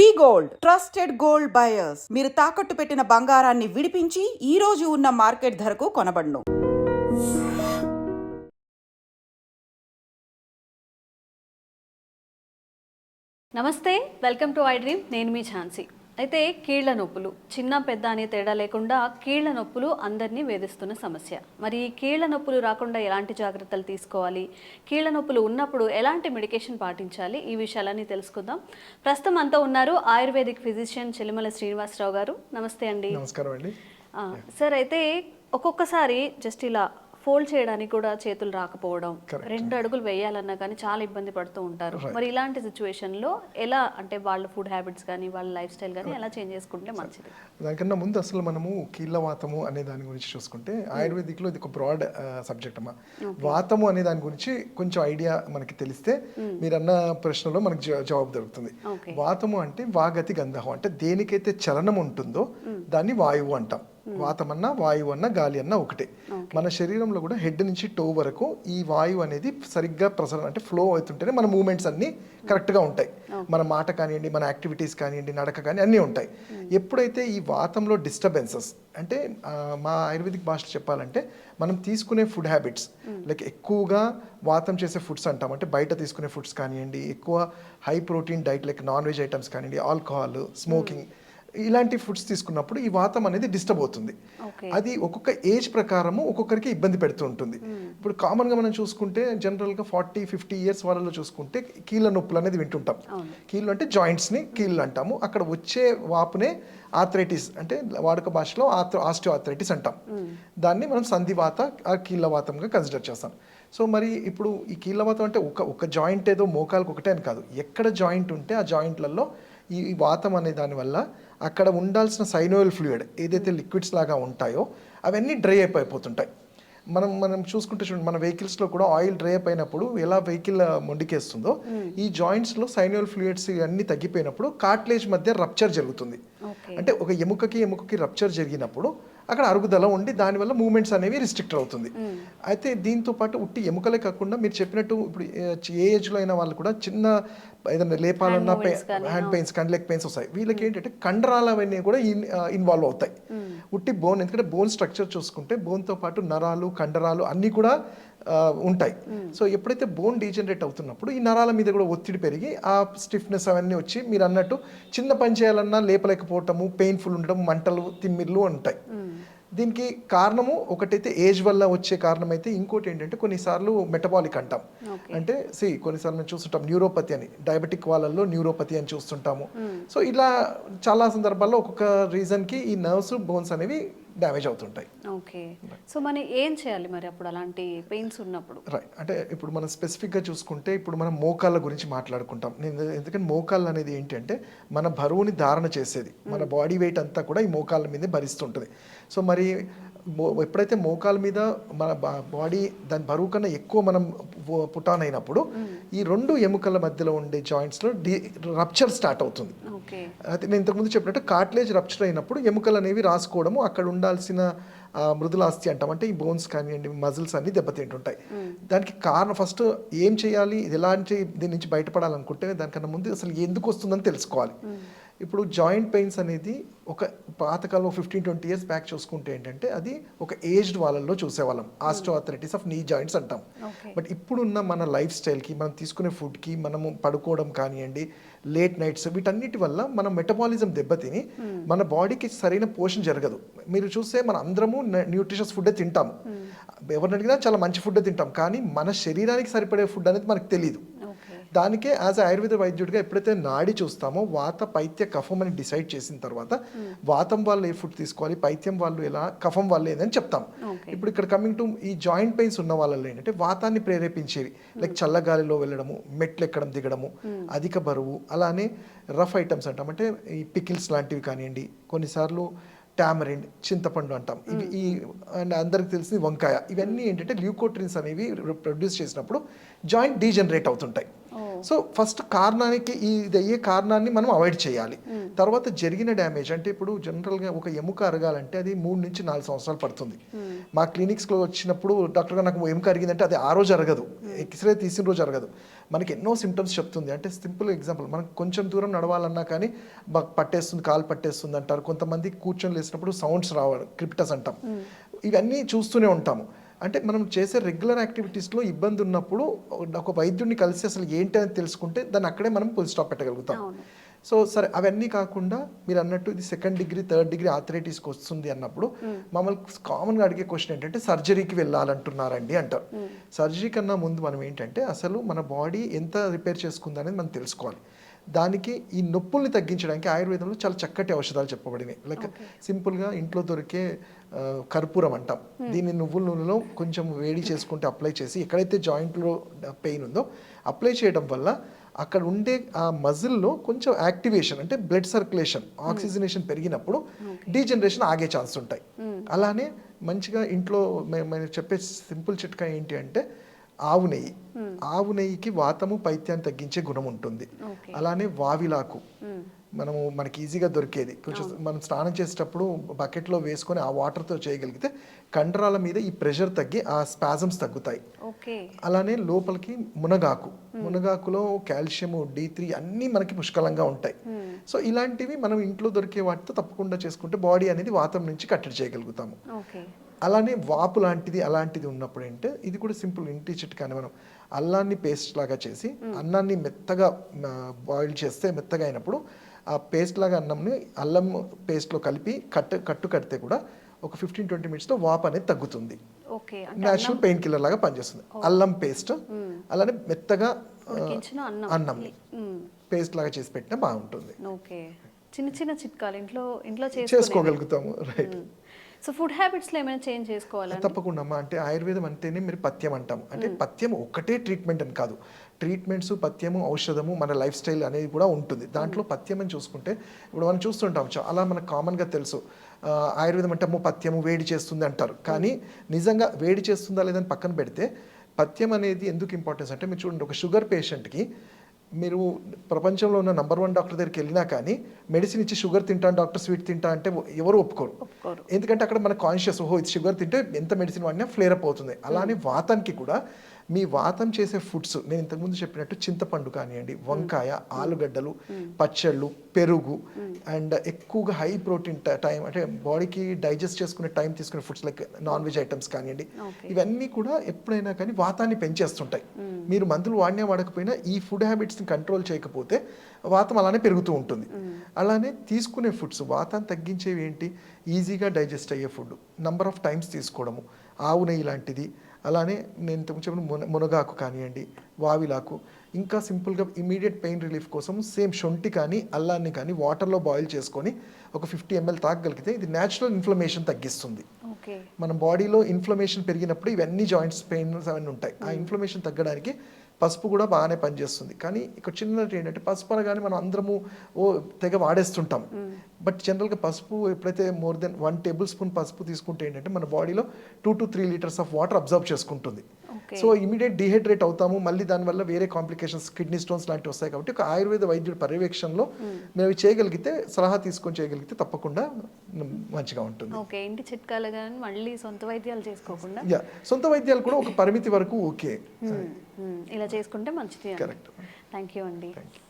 V gold. Trusted gold buyers. మీరు తాకట్టు పెట్టిన బంగారాన్ని విడిపించి ఈ రోజు ఉన్న మార్కెట్ ధరకు కొనబడును. నమస్తే వెల్కమ్ టు ఐ డ్రీమ్. నేను మీ ఝాన్సీ. అయితే కీళ్ళ నొప్పులు చిన్న పెద్ద అనే తేడా లేకుండా కీళ్ళ నొప్పులు అందరినీ వేధిస్తున్న సమస్య. మరి కీళ్ళ నొప్పులు రాకుండా ఎలాంటి జాగ్రత్తలు తీసుకోవాలి? కీళ్ళ నొప్పులు ఉన్నప్పుడు ఎలాంటి మెడికేషన్ పాటించాలి? ఈ విషయాలన్నీ తెలుసుకుందాం. ప్రస్తుతం అంతా ఉన్నారు ఆయుర్వేదిక్ ఫిజిషియన్ చెలిమల శ్రీనివాసరావు గారు. నమస్తే అండి. నమస్కారం అండి. సార్ అయితే ఒక్కొక్కసారి జస్ట్ ఇలా ఫోల్డ్ చేయడానికి కూడా చేతులు రాకపోవడం. రెండు అడుగులు వేయాలన్నా కానీ చాలా ఇబ్బంది పడుతూ ఉంటారు. మరి ఇలాంటి సిచ్యువేషన్లో ఎలా అంటే వాళ్ళ ఫుడ్ హ్యాబిట్స్ కానీ వాళ్ళ లైఫ్ స్టైల్ కానీ ఎలా చేంజ్ చేసుకుంటే మంచిది? దానికన్నా ముందు అసలు మనము కీళ్ళ వాతము అనే దాని గురించి చూసుకుంటే ఆయుర్వేదిక్లో ఇది ఒక బ్రాడ్ సబ్జెక్ట్ అమ్మా. వాతము అనే దాని గురించి కొంచెం ఐడియా మనకి తెలిస్తే మీరు అన్న ప్రశ్నలో మనకి జవా- జవాబు దొరుకుతుంది. వాతము అంటే వాగతి గంధహం అంటే దేనికైతే చలనం ఉంటుందో దాన్ని వాయువు అంటాం. వాతం అన్నా వాయువు అన్నా గాలి అన్నా ఒకటే మన శరీరంలో కూడా హెడ్ నుంచి టో వరకు ఈ వాయువు అనేది సరిగ్గా ప్రసరణ అంటే ఫ్లో అవుతుంటేనే మన మూమెంట్స్ అన్ని కరెక్ట్గా ఉంటాయి. మన మాట కానివ్వండి మన యాక్టివిటీస్ కానివ్వండి నడక కానీ అన్నీ ఉంటాయి. ఎప్పుడైతే ఈ వాతంలో డిస్టర్బెన్సెస్ అంటే మా ఆయుర్వేదిక్ భాషలో చెప్పాలంటే మనం తీసుకునే ఫుడ్ హ్యాబిట్స్ లైక్ ఎక్కువగా వాతం చేసే ఫుడ్స్ అంటాం. అంటే బయట తీసుకునే ఫుడ్స్ కానివ్వండి ఎక్కువ high protein diet like non veg items కానివ్వండి ఆల్కహాల్ స్మోకింగ్ ఇలాంటి ఫుడ్స్ తీసుకున్నప్పుడు ఈ వాతం అనేది డిస్టర్బ్ అవుతుంది. అది ఒక్కొక్క ఏజ్ ప్రకారము ఒక్కొక్కరికి ఇబ్బంది పెడుతూ ఉంటుంది. ఇప్పుడు కామన్గా మనం చూసుకుంటే జనరల్గా ఫార్టీ ఫిఫ్టీ ఇయర్స్ వాళ్ళలో చూసుకుంటే కీళ్ళ నొప్పులు అనేది వింటుంటాం. కీళ్ళు అంటే జాయింట్స్ని కీళ్ళు అంటాము. అక్కడ వచ్చే వాపునే ఆథరైటిస్ అంటే వాడుక భాషలో ఆథ్రో ఆస్టియో ఆథరైటిస్ అంటాం దాన్ని మనం సంధివాత ఆ కీళ్ళవాతంగా కన్సిడర్ చేస్తాం. సో మరి ఇప్పుడు ఈ కీళ్ళవాతం అంటే ఒక ఒక జాయింట్ ఏదో మోకాలకు ఒకటే అని కాదు. ఎక్కడ జాయింట్ ఉంటే ఆ జాయింట్లలో ఈ వాతం అనే దానివల్ల అక్కడ ఉండాల్సిన సైనోయల్ ఫ్లూయిడ్ ఏదైతే లిక్విడ్స్ లాగా ఉంటాయో అవన్నీ డ్రై అయిపోతుంటాయి. మనం మనం చూసుకుంటే చూడండి మన వెహికల్స్లో కూడా ఆయిల్ డ్రై అయిపోయినప్పుడు ఎలా వెహికల్ మొండికేస్తుందో ఈ జాయింట్స్లో సైనోయల్ ఫ్లూయిడ్స్ అన్నీ తగ్గిపోయినప్పుడు కార్ట్లేజ్ మధ్య రప్చర్ జరుగుతుంది. అంటే ఒక ఎముకకి ఎముకకి రప్చర్ జరిగినప్పుడు అక్కడ అరుగుదల ఉండి దానివల్ల మూమెంట్స్ అనేవి రిస్ట్రిక్ట్ అవుతుంది. అయితే దీంతో పాటు ఉట్టి ఎముకలే కాకుండా మీరు చెప్పినట్టు ఇప్పుడు ఏ ఏజ్లో అయిన వాళ్ళు కూడా చిన్న ఏదైనా లేపాలన్నా హ్యాండ్ పెయిన్స్ కానీ లెగ్ పెయిన్స్ వస్తాయి. వీళ్ళకి ఏంటంటే కండరాలు అవన్నీ కూడా ఇన్వాల్వ్ అవుతాయి. ఉట్టి బోన్ ఎందుకంటే బోన్ స్ట్రక్చర్ చూసుకుంటే బోన్తో పాటు నరాలు కండరాలు అన్నీ కూడా ఉంటాయి. సో ఎప్పుడైతే బోన్ డీజనరేట్ అవుతున్నప్పుడు ఈ నరాల మీద కూడా ఒత్తిడి పెరిగి ఆ స్టిఫ్నెస్ అవన్నీ వచ్చి మీరు అన్నట్టు చిన్న పని చేయాలన్నా లేపలేకపోవటము పెయిన్ఫుల్ ఉండడం మంటలు తిమ్మిర్లు ఉంటాయి. దీనికి కారణము ఒకటైతే ఏజ్ వల్ల వచ్చే కారణం అయితే ఇంకోటి ఏంటంటే కొన్నిసార్లు మెటబాలిక్ అంటాం. అంటే సి కొన్నిసార్లు మేము చూస్తుంటాం న్యూరోపతి అని డయాబెటిక్ వాళ్ళల్లో న్యూరోపతి అని చూస్తుంటాము. సో ఇలా చాలా సందర్భాల్లో ఒక్కొక్క రీజన్కి ఈ నర్వ్స్ బోన్స్ అనేవి డ్యామేజ్ అవుతుంటాయి. ఓకే సో మనం ఏం చేయాలి మరి అప్పుడు అలాంటి పెయిన్స్ ఉన్నప్పుడు? రైట్ అంటే ఇప్పుడు మనం స్పెసిఫిక్గా చూసుకుంటే ఇప్పుడు మనం మోకాళ్ళ గురించి మాట్లాడుకుంటాం. నేను ఎందుకంటే మోకాళ్ళు అనేది ఏంటంటే మన బరువుని ధారణ చేసేది. మన బాడీ వెయిట్ అంతా కూడా ఈ మోకాళ్ళ మీదే భరిస్తుంటుంది. సో మరి ఎప్పుడైతే మోకాల మీద మన బాడీ దాని బరువు కన్నా ఎక్కువ మనం పుటాన్ అయినప్పుడు ఈ రెండు ఎముకల మధ్యలో ఉండే జాయింట్స్లో డి రప్చర్ స్టార్ట్ అవుతుంది. అయితే నేను ఇంతకుముందు చెప్పినట్టు కార్ట్లేజ్ రప్చర్ అయినప్పుడు ఎముకలు అనేవి రాసుకోవడము అక్కడ ఉండాల్సిన మృదులాస్తి అంటాం. అంటే ఈ బోన్స్ కానివ్వండి మజిల్స్ అన్ని దెబ్బతింటుంటాయి. దానికి కారణం ఫస్ట్ ఏం చేయాలి ఇది ఎలాంటి దీని నుంచి బయటపడాలనుకుంటే దానికన్నా ముందు అసలు ఎందుకు వస్తుందని తెలుసుకోవాలి. ఇప్పుడు జాయింట్ పెయిన్స్ అనేది ఒక పాతకాలంలో ఫిఫ్టీన్ ట్వంటీ ఇయర్స్ బ్యాక్ చూసుకుంటే ఏంటంటే అది ఒక ఏజ్డ్ వాళ్ళల్లో చూసేవాళ్ళం. ఆస్ట్రోఆథరైటిస్ ఆఫ్ నీ జాయింట్స్ అంటాం. బట్ ఇప్పుడున్న మన లైఫ్ స్టైల్కి మనం తీసుకునే ఫుడ్కి మనము పడుకోవడం కానివ్వండి లేట్ నైట్స్ వీటన్నిటి వల్ల మన మెటబాలిజం దెబ్బతిని మన బాడీకి సరైన పోషణ జరగదు. మీరు చూస్తే మన అందరము న్యూట్రిషస్ ఫుడ్ తింటాము ఎవరిని అడిగినా చాలా మంచి ఫుడ్ తింటాం. కానీ మన శరీరానికి సరిపడే ఫుడ్ అనేది మనకు తెలియదు దానికే యాజ్ ఆయుర్వేద వైద్యుడిగా ఎప్పుడైతే నాడి చూస్తామో వాత పైత్య కఫం అని డిసైడ్ చేసిన తర్వాత వాతం వాళ్ళు ఏ ఫుడ్ తీసుకోవాలి పైత్యం వాళ్ళు ఎలా కఫం వాళ్ళు ఏదని చెప్తాం. ఇప్పుడు ఇక్కడ కమింగ్ టు ఈ జాయింట్ పెయిన్స్ ఉన్న వాళ్ళలో ఏంటంటే వాతాన్ని ప్రేరేపించేవి. లైక్ చల్లగాలిలో వెళ్ళడము మెట్లు ఎక్కడం దిగడము అధిక బరువు అలానే రఫ్ ఐటమ్స్ అంటాం. అంటే ఈ పికిల్స్ లాంటివి కానివ్వండి కొన్నిసార్లు టామరిండ్ చింతపండు అంటాం. ఇవి ఈ అండ్ అందరికి తెలిసింది వంకాయ. ఇవన్నీ ఏంటంటే ల్యూకోట్రిన్స్ అనేవి ప్రొడ్యూస్ చేసినప్పుడు జాయింట్ డీజనరేట్ అవుతుంటాయి. సో ఫస్ట్ కారణానికి ఈ ఇది అయ్యే కారణాన్ని మనం అవాయిడ్ చేయాలి. తర్వాత జరిగిన డ్యామేజ్ అంటే ఇప్పుడు జనరల్గా ఒక ఎముక అరగాలంటే అది మూడు నుంచి నాలుగు సంవత్సరాలు పడుతుంది. మా క్లినిక్స్లో వచ్చినప్పుడు డాక్టర్ గారు నాకు ఎముక అరిగిందంటే అది ఆ రోజు అరగదు. ఎక్స్రే తీసిన రోజు అరగదు. మనకి ఎన్నో సిమ్టమ్స్ చెప్తుంది. అంటే సింపుల్ ఎగ్జాంపుల్ మనం కొంచెం దూరం నడవాలన్నా కానీ పట్టేస్తుంది కాలు పట్టేస్తుంది అంటారు. కొంతమంది కూర్చొని లేసినప్పుడు సౌండ్స్ రావాలి క్రిప్టస్ అంటాం. ఇవన్నీ చూస్తూనే ఉంటాము. అంటే మనం చేసే రెగ్యులర్ యాక్టివిటీస్లో ఇబ్బంది ఉన్నప్పుడు ఒక వైద్యుడిని కలిసి అసలు ఏంటి అని తెలుసుకుంటే దాన్ని అక్కడే మనం ఫుల్ స్టాప్ పెట్టగలుగుతాం. సో సరే అవన్నీ కాకుండా మీరు అన్నట్టు ఇది సెకండ్ డిగ్రీ థర్డ్ డిగ్రీ ఆథరైటిస్కి వస్తుంది అన్నప్పుడు మమ్మల్ని కామన్గా అడిగే క్వశ్చన్ ఏంటంటే సర్జరీకి వెళ్ళాలంటున్నారండి అంటారు. సర్జరీ కన్నా ముందు మనం ఏంటంటే అసలు మన బాడీ ఎంత రిపేర్ చేసుకుంది అనేది మనం తెలుసుకోవాలి. దానికి ఈ నొప్పుల్ని తగ్గించడానికి ఆయుర్వేదంలో చాలా చక్కటి ఔషధాలు చెప్పబడినాయి లైక్ సింపుల్గా ఇంట్లో దొరికే కర్పూరం అంటాం. దీన్ని నువ్వుల నూనెలో కొంచెం వేడి చేసుకుంటే అప్లై చేసి ఎక్కడైతే జాయింట్లో పెయిన్ ఉందో అప్లై చేయడం వల్ల అక్కడ ఉండే ఆ మజిల్లో కొంచెం యాక్టివేషన్ అంటే బ్లడ్ సర్క్యులేషన్ ఆక్సిజనేషన్ పెరిగినప్పుడు డీజనరేషన్ ఆగే ఛాన్స్ ఉంటాయి. అలానే మంచిగా ఇంట్లో మేము చెప్పే సింపుల్ చిట్కా ఏంటి అంటే ఆవు నెయ్యి. ఆవు నెయ్యికి వాతము పైత్యాన్ని తగ్గించే గుణం ఉంటుంది. అలానే వావిలాకు. మనము మనకి ఈజీగా దొరికేది. కొంచెం మనం స్నానం చేసేటప్పుడు బకెట్లో వేసుకొని ఆ వాటర్తో చేయగలిగితే కండరాల మీద ఈ ప్రెషర్ తగ్గి ఆ స్పాజమ్స్ తగ్గుతాయి. అలానే లోపలికి మునగాకు. మునగాకులో కాల్షియము డి త్రీ అన్నీ మనకి పుష్కలంగా ఉంటాయి. సో ఇలాంటివి మనం ఇంట్లో దొరికే వాటితో తప్పకుండా చేసుకుంటే బాడీ అనేది వాతం నుంచి కట్టడి చేయగలుగుతాము. అలానే వాపు లాంటిది అలాంటిది ఉన్నప్పుడు ఏంటే ఇది కూడా సింపుల్ ఇంటి చిట్కాని మనం అల్లాన్ని పేస్ట్ లాగా చేసి అన్నాన్ని మెత్తగా బాయిల్ చేస్తే మెత్తగా అయినప్పుడు ఆ పేస్ట్ లాగా అన్నంని అల్లం పేస్ట్లో కలిపి కట్టు కట్టు కడితే కూడా ఒక ఫిఫ్టీన్ ట్వంటీ మినిట్స్లో వాపు అనేది తగ్గుతుంది. నేచురల్ పెయిన్ కిల్లర్ లాగా పనిచేస్తుంది. అల్లం పేస్ట్ అలానే మెత్తగా అన్నం. పేస్ట్ లాగా చేసి పెట్టినా బాగుంటుంది. ఓకే. చిన్న చిన్న చిట్కాలు ఇంట్లో ఇంట్లో చేసుకోగలుగుతాము. రైట్. సో ఫుడ్ హ్యాబిట్స్లో ఏమైనా చేంజ్ చేసుకోవాలా తప్పకుండా అమ్మా. అంటే ఆయుర్వేదం అంటేనే మీరు పథ్యం అంటాం. అంటే పథ్యం ఒక్కటే ట్రీట్మెంట్ అని కాదు. ట్రీట్మెంట్స్ పథ్యము ఔషధము మన లైఫ్ స్టైల్ అనేది కూడా ఉంటుంది. దాంట్లో పథ్యం అని చూసుకుంటే ఇప్పుడు మనం చూస్తుంటాం. చాలా మనకు కామన్గా తెలుసు. ఆయుర్వేదం అంటే అమ్మో పథ్యము వేడి చేస్తుంది అంటారు. కానీ నిజంగా వేడి చేస్తుందా లేదని పక్కన పెడితే పథ్యం అనేది ఎందుకు ఇంపార్టెన్స్ అంటే మీరు చూడండి. ఒక షుగర్ పేషెంట్కి మీరు ప్రపంచంలో ఉన్న నంబర్ వన్ డాక్టర్ దగ్గరికి వెళ్ళినా కానీ మెడిసిన్ ఇచ్చి షుగర్ తింటాను డాక్టర్ స్వీట్ తింటా అంటే ఎవరు ఒప్పుకోరు. ఒప్పుకోరు. ఎందుకంటే అక్కడ మన కాన్షియస్ ఓహో ఇది షుగర్ తింటే ఎంత మెడిసిన్ వాడినా ఫ్లేర్ అప్ అవుతుంది. అలానే వాతానికి కూడా మీ వాతం చేసే ఫుడ్స్ నేను ఇంతకుముందు చెప్పినట్టు చింతపండు కానివ్వండి వంకాయ ఆలుగడ్డలు పచ్చళ్ళు పెరుగు అండ్ ఎక్కువగా హై ప్రోటీన్ టైం అంటే బాడీకి డైజెస్ట్ చేసుకునే టైం తీసుకునే foods like non veg items కానివ్వండి ఇవన్నీ కూడా ఎప్పుడైనా కానీ వాతాన్ని పెంచేస్తుంటాయి. మీరు మందులు వాడినా వాడకపోయినా ఈ ఫుడ్ హ్యాబిట్స్ని కంట్రోల్ చేయకపోతే వాతం అలానే పెరుగుతూ ఉంటుంది. అలానే తీసుకునే ఫుడ్స్ వాతాన్ని తగ్గించేవి ఏంటి? ఈజీగా డైజెస్ట్ అయ్యే ఫుడ్ నంబర్ ఆఫ్ టైమ్స్ తీసుకోవడము ఆవు నెయ్యి లాంటిది అలానే నేను ఇంతకు చెప్పిన మున మునగాకు కానివ్వండి వావిలాకు ఇంకా సింపుల్గా ఇమీడియట్ పెయిన్ రిలీఫ్ కోసం సేమ్ శొంఠి కానీ అల్లాన్ని కానీ వాటర్లో బాయిల్ చేసుకొని ఒక ఫిఫ్టీ ఎంఎల్ తాగగలిగితే ఇది న్యాచురల్ ఇన్ఫ్లమేషన్ తగ్గిస్తుంది. ఓకే. మన బాడీలో ఇన్ఫ్లమేషన్ పెరిగినప్పుడు ఇవన్నీ జాయింట్స్ పెయిన్స్ అవన్నీ ఉంటాయి. ఆ ఇన్ఫ్లమేషన్ తగ్గడానికి పసుపు కూడా బాగానే పనిచేస్తుంది. కానీ ఇక్కడ చిన్నది ఏంటంటే పసుపు అనగానే మనం అందరము ఓ తెగ వాడేస్తుంటాం. బట్ జనరల్గా పసుపు ఎప్పుడైతే more than one tablespoon పసుపు తీసుకుంటే ఏంటంటే మన బాడీలో two to three litres of water observe చేసుకుంటుంది. సో ఇమీడియట్ డిహైడ్రేట్ అవుతాము. మళ్ళీ దానివల్ల వేరే కాంప్లికేషన్స్ కిడ్నీ స్టోన్స్ లాంటివి వస్తాయి కాబట్టి ఒక ఆయుర్వేద వైద్యుడి పర్యవేక్షణలో మేము అవి చేయగలిగితే సలహా తీసుకొని చేయగలిగితే తప్పకుండా మంచిగా ఉంటుంది. ఓకే ఇంటి చిట్కాలు కానీ మళ్ళీ సొంత వైద్యాలు చేసుకోకుండా? యా సొంత వైద్యాలు కూడా ఒక పరిమితి వరకు ఓకే. మ్మ్. మ్మ్. ఇలా చేసుకుంటే మంచిది కరెక్ట్ థ్యాంక్ యూ అండి. Thank you